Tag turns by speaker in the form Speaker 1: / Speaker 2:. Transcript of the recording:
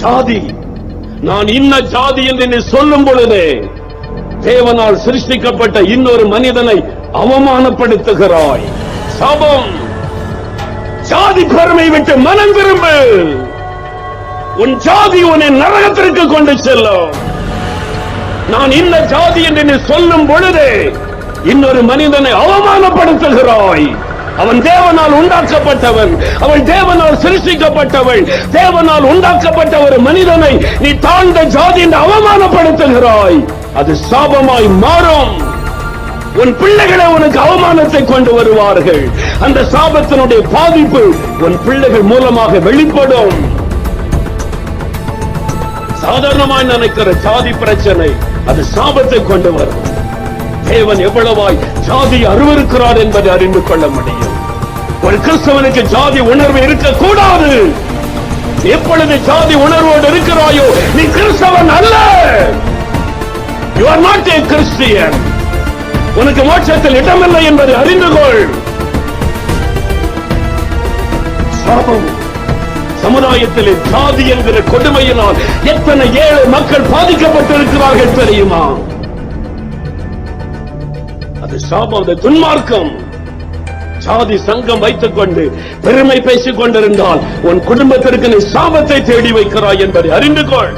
Speaker 1: ஜாதி. நான் இன்ன ஜாதி என்று நீ சொல்லும் பொழுதே தேவனால் சிருஷ்டிக்கப்பட்ட இன்னொரு மனிதனை அவமானப்படுத்துகிறாய். சபம். ஜாதி பெருமை விட்டு மனம் திரும்பு. உன் ஜாதி உன்னை நரகத்திற்கு கொண்டு செல்லும். நான் இந்த ஜாதி என்று நீ சொல்லும் பொழுதே இன்னொரு மனிதனை அவமானப்படுத்துகிறாய். அவன் தேவனால் உண்டாக்கப்பட்டவன். அவன் தேவனால் சிருஷ்டிக்கப்பட்டவள் தேவனால் உண்டாக்கப்பட்ட ஒரு மனிதனை நீ தாழ்ந்த ஜாதி என்று அவமானப்படுத்துகிறாய். அது சாபமாய் மாறும். உன் பிள்ளைகளை உனக்கு அவமானத்தை கொண்டு வருவார்கள். அந்த சாபத்தினுடைய பாதிப்பு உன் பிள்ளைகள் மூலமாக வெளிப்படும். சாதாரணமாய் நினைக்கிற ஜாதி பிரச்சனை அது சாபத்தை கொண்டு வரும். தேவன் எவ்வளவாய் ஜாதி அருவருக்கிறார் என்பதை அறிந்து கொள்ள முடியும். ஒரு கிறிஸ்தவனுக்கு ஜாதி உணர்வு இருக்கக்கூடாது. எப்பொழுது ஜாதி உணர்வோடு இருக்கிறாயோ நீ கிறிஸ்தவன் அல்ல. You are not a Christian உனக்கு மோட்சத்தில் இடமில்லை என்பதை அறிந்து கொள். சாபம். சமுதாயத்திலே ஜாதி என்கிற கொடுமையினால் எத்தனை ஏழை மக்கள் பாதிக்கப்பட்டிருக்கிறார்கள் தெரியுமா? அது சாபம் துன்மார்க்கம். சாதி சங்கம் வைத்துக் கொண்டு பெருமை பேசிக் கொண்டிருந்தால் உன் குடும்பத்திற்கு நீ சாபத்தை தேடி வைக்கிறாய் என்பதை அறிந்து கொள்.